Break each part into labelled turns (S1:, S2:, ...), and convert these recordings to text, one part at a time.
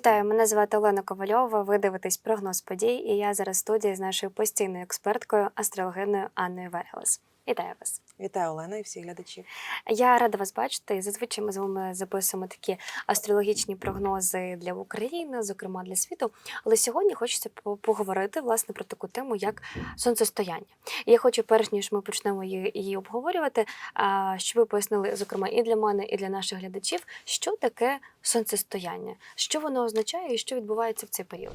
S1: Вітаю, мене звати Олена Ковальова. Ви дивитесь прогноз подій, і я зараз в студії з нашою постійною експерткою, астрологиною Анною Вергелес. Вітаю вас.
S2: Вітаю Олена і всіх глядачів.
S1: Я рада вас бачити. Зазвичай ми з вами записуємо такі астрологічні прогнози для України, зокрема для світу. Але сьогодні хочеться по- поговорити власне про таку тему, як сонцестояння. Я хочу, перш ніж ми почнемо її обговорювати, щоб ви пояснили, зокрема, і для мене, і для наших глядачів, що таке сонцестояння, що воно означає і що відбувається в цей період.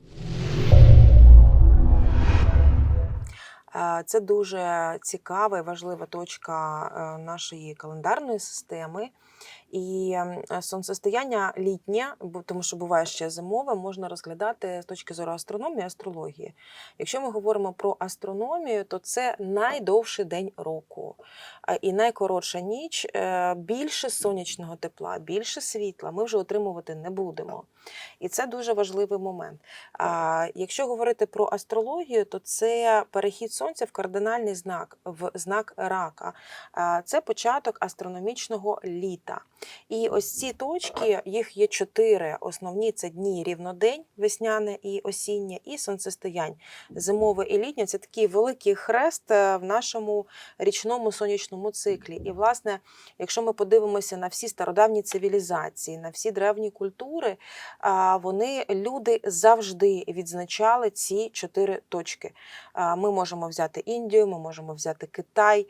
S2: Це дуже цікава і важлива точка е, нашої календарної системи. І е, сонцестояння літнє, тому що буває ще зимове, можна розглядати з точки зору астрономії, астрології. Якщо ми говоримо про астрономію, то це найдовший день року і найкоротша ніч, е, більше сонячного тепла, більше світла ми вже отримувати не будемо. І це дуже важливий момент. А якщо говорити про астрологію, то це перехід сонця в кардинальний знак, в знак рака. Це початок астрономічного літа. І ось ці точки, їх є чотири. Основні це дні рівнодень, весняне і осіннє, і сонцестоянь. Зимове і літнє це такий великий хрест е, в нашому річному сонячному циклі. І, власне, якщо ми подивимося на всі стародавні цивілізації, на всі древні культури, вони люди завжди відзначали ці чотири точки. Ми можемо взяти Індію, ми можемо взяти Китай,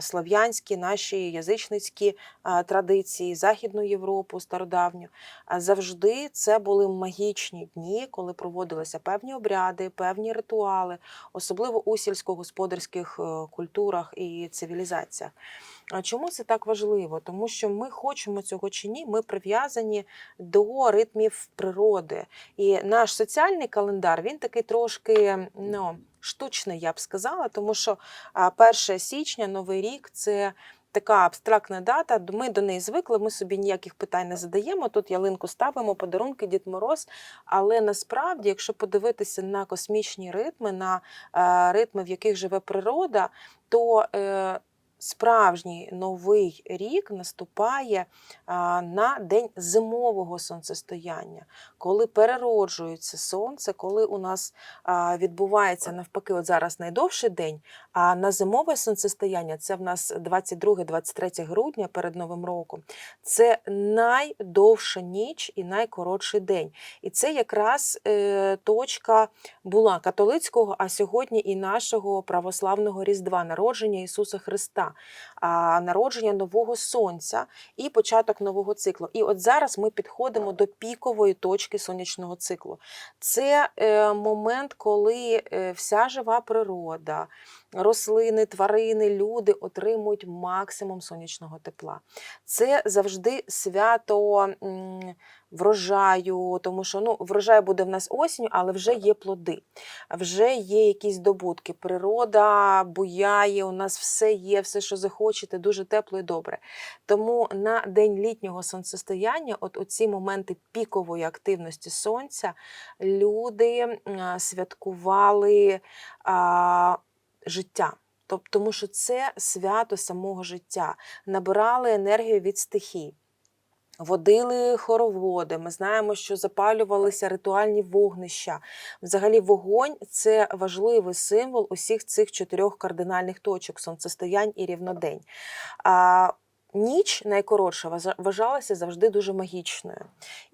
S2: слов'янські наші язичницькі а, традиції, Західну Європу, стародавню. Завжди це були магічні дні, коли проводилися певні обряди, певні ритуали, особливо у сільськогосподарських е, культурах і цивілізаціях. Чому це так важливо? Тому що ми хочемо цього чи ні, ми прив'язані до ритмів природи. І наш соціальний календар він такий трошки ну, штучний, я б сказала, тому що 1 січня, Новий рік це. Така абстрактна дата, ми до неї звикли, ми собі ніяких питань не задаємо. Тут ялинку ставимо, подарунки, Дід Мороз. Але насправді, якщо подивитися на космічні ритми, на е, ритми, в яких живе природа, то е, справжній новий рік наступає на день зимового сонцестояння, коли перероджується сонце, коли у нас відбувається навпаки, от зараз найдовший день, а на зимове сонцестояння це в нас 22-23 грудня перед Новим роком. Це найдовша ніч і найкоротший день. І це якраз е, точка була католицького, а сьогодні і нашого православного Різдва, народження Ісуса Христа, а, народження нового сонця і початок нового циклу. І от зараз ми підходимо до пікової точки сонячного циклу. Це е, момент, коли е, вся жива природа, рослини, тварини, люди отримують максимум сонячного тепла. Це завжди свято врожаю, тому що ну, врожай буде в нас осінню, але вже є плоди, вже є якісь здобутки. Природа буяє, у нас все є, все, що захочете, дуже тепло і добре. Тому на день літнього сонцестояння, от у ці моменти пікової активності сонця, люди святкували а, життя. Тоб- Тому що це свято самого життя, набирали енергію від стихій. Водили хороводи, ми знаємо, що запалювалися ритуальні вогнища. Взагалі, вогонь це важливий символ усіх цих чотирьох кардинальних точок сонцестоянь і рівнодень. А ніч найкоротша вважа- вважалася завжди дуже магічною.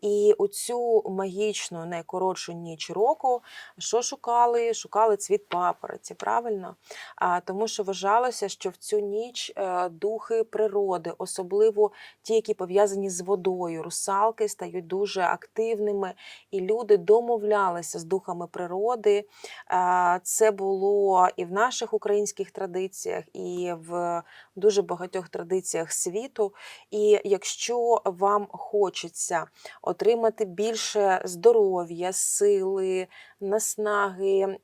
S2: І у цю магічну найкоротшу ніч року що шукали? Шукали цвіт папороті, правильно? А, тому що вважалося, що в цю ніч е, духи природи, особливо ті, які пов'язані з водою, русалки стають дуже активними, і люди домовлялися з духами природи. Е, Це було і в наших українських традиціях, і в дуже багатьох традиціях світу. І якщо вам хочеться отримати більше здоров'я, сили, наснаги,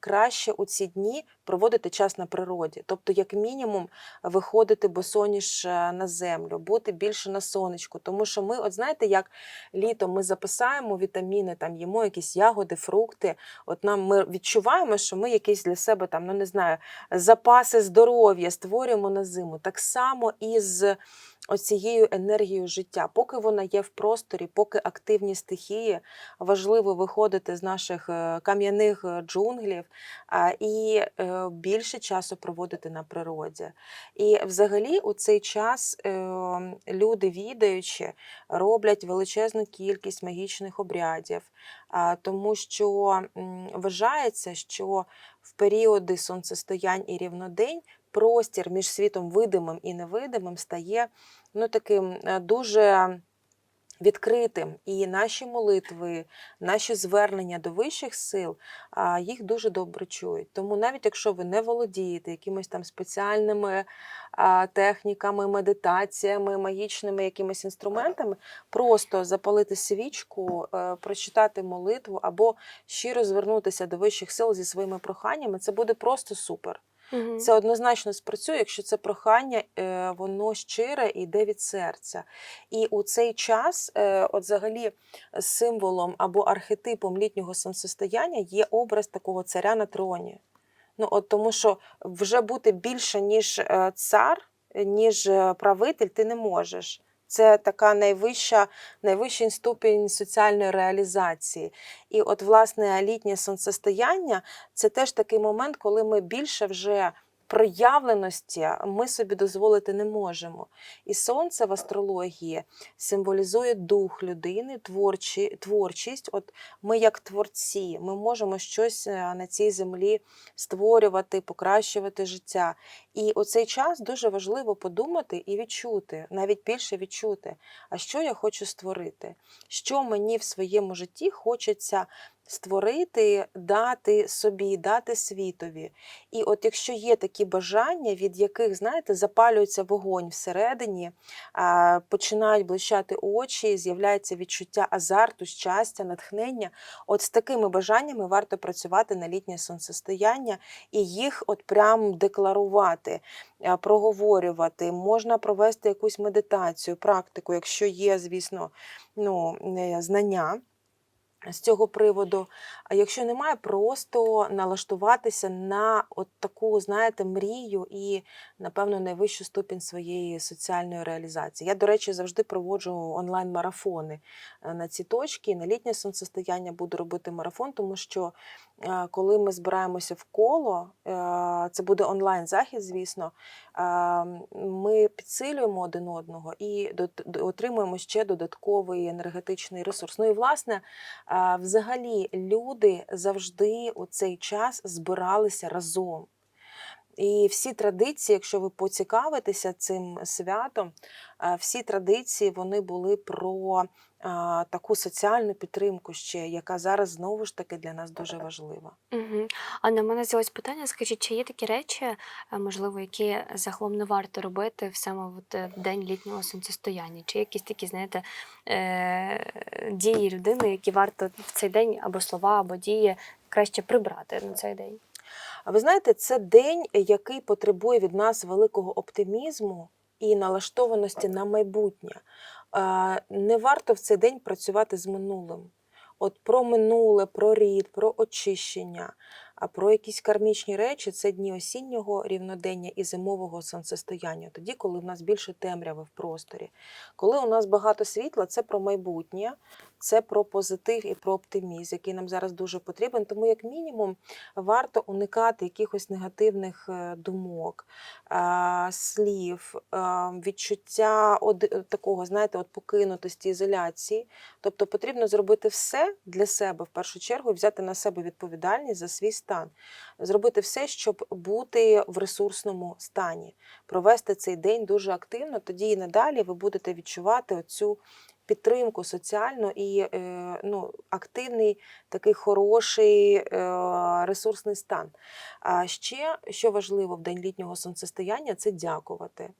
S2: краще у ці дні проводити час на природі. Тобто, як мінімум, виходити босоніж е, на землю, бути більше на сонечку. Тому що ми, от знаєте, як літом ми записаємо вітаміни, там їмо якісь ягоди, фрукти. От нам ми відчуваємо, що ми якісь для себе там, ну не знаю, запаси здоров'я створюємо на зиму. Так само і з оцією енергією життя. Поки вона є в просторі, поки активні стихії, важливо виходити з наших е, кам'яних е, джунглів і більше часу проводити на природі. І взагалі у цей час е, люди, відаючи, роблять величезну кількість магічних обрядів, тому що вважається, що в періоди сонцестоянь і рівнодень простір між світом видимим і невидимим стає ну, таким е, дуже відкритим. І наші молитви, наші звернення до вищих сил, їх дуже добре чують. Тому навіть якщо ви не володієте якимись там спеціальними техніками, медитаціями, магічними якимись інструментами, просто запалити свічку, е, прочитати молитву або щиро звернутися до вищих сил зі своїми проханнями, це буде просто супер.
S1: Мгм.
S2: Це однозначно спрацює, якщо це прохання, е, воно щире і йде від серця. І у цей час, е, от взагалі, символом або архетипом літнього сонцестояння є образ такого царя на троні. Ну, от тому що вже бути більше, ніж е, цар, ніж правитель, ти не можеш. Це така найвища, найвищий ступінь соціальної реалізації. І от, власне, літнє сонцестояння це теж такий момент, коли ми більше вже проявленості ми собі дозволити не можемо. І сонце в астрології символізує дух людини, творчі, творчість. От ми, як творці, ми можемо щось е, на цій землі створювати, покращувати життя. І у цей час дуже важливо подумати і відчути, навіть більше відчути, а що я хочу створити, що мені в своєму житті хочеться створити, дати собі, дати світові. І от якщо є такі бажання, від яких, знаєте, запалюється вогонь всередині, починають блищати очі, з'являється відчуття азарту, щастя, натхнення. От з такими бажаннями варто працювати на літнє сонцестояння і їх от прям декларувати, проговорювати. Можна провести якусь медитацію, практику, якщо є, звісно, ну, е, знання з цього приводу. А якщо немає, просто налаштуватися на от таку, знаєте, мрію і, напевно, найвищу ступінь своєї соціальної реалізації. Я, до речі, завжди проводжу онлайн-марафони е, на ці точки. На літнє сонцестояння буду робити марафон, тому що коли ми збираємося в коло, е, це буде онлайн-захід, звісно, е, ми підсилюємо один одного і отримуємо ще додатковий енергетичний ресурс. Ну і власне, взагалі люди завжди у цей час збиралися разом. І всі традиції, якщо ви поцікавитеся цим святом, всі традиції вони були про таку соціальну підтримку ще, яка зараз знову ж таки для нас дуже важлива.
S1: Угу. А на мене з'явилось питання: скажіть, чи є такі речі, е, можливо, які загалом не варто робити в саме от, в день літнього сонцестояння? Чи якісь такі, знаєте, е- дії людини, які варто в цей день або слова, або дії краще прибрати на цей день?
S2: А ви знаєте, це день, який потребує від нас великого оптимізму і налаштованості на майбутнє. Не варто в цей день працювати з минулим. От про минуле, про рід, про очищення, а про якісь кармічні речі це дні осіннього рівнодення і зимового сонцестояння, тоді, коли в нас більше темряви в просторі. Коли у нас багато світла, це про майбутнє, це про позитив і про оптимізм, який нам зараз дуже потрібен. Тому, як мінімум, варто уникати якихось негативних е, думок, е, слів, е, відчуття такого, знаєте, от покинутості, ізоляції. Тобто потрібно зробити все для себе в першу чергу і взяти на себе відповідальність за свій стан, зробити все, щоб бути в ресурсному стані, провести цей день дуже активно. Тоді і надалі ви будете відчувати оцю підтримку соціальну і е, ну, активний, такий хороший е, ресурсний стан. А ще що важливо в день літнього сонцестояння це дякувати.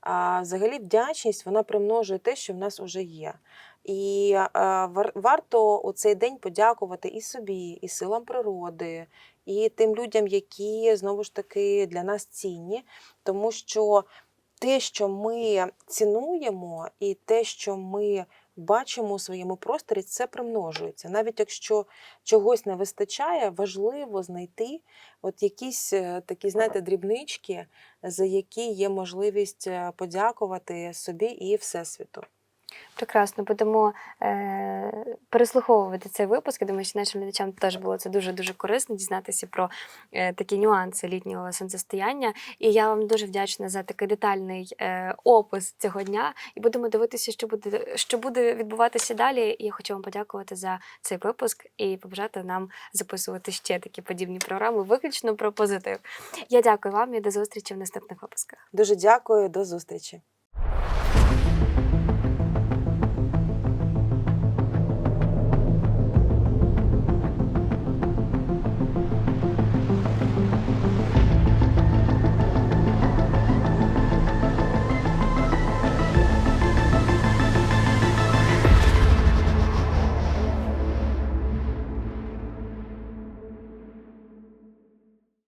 S2: А, взагалі, вдячність вона примножує те, що в нас вже є. І е, вар- варто у цей день подякувати і собі, і силам природи, і тим людям, які знову ж таки для нас цінні, тому що те, що ми цінуємо, і те, що ми бачимо у своєму просторі, це примножується. Навіть якщо чогось не вистачає, важливо знайти от якісь е, такі, знаєте, дрібнички, за які є можливість е, подякувати собі і всесвіту.
S1: Прекрасно, будемо е, переслуховувати цей випуск. Я думаю, що нашим глядачам теж було це дуже дуже корисно дізнатися про е, такі нюанси літнього сонцестояння. І я вам дуже вдячна за такий детальний е, опис цього дня. І будемо дивитися, що буде що буде відбуватися далі. І я хочу вам подякувати за цей випуск і побажати нам записувати ще такі подібні програми, виключно про позитив. Я дякую вам і до зустрічі в наступних випусках.
S2: Дуже дякую, до зустрічі.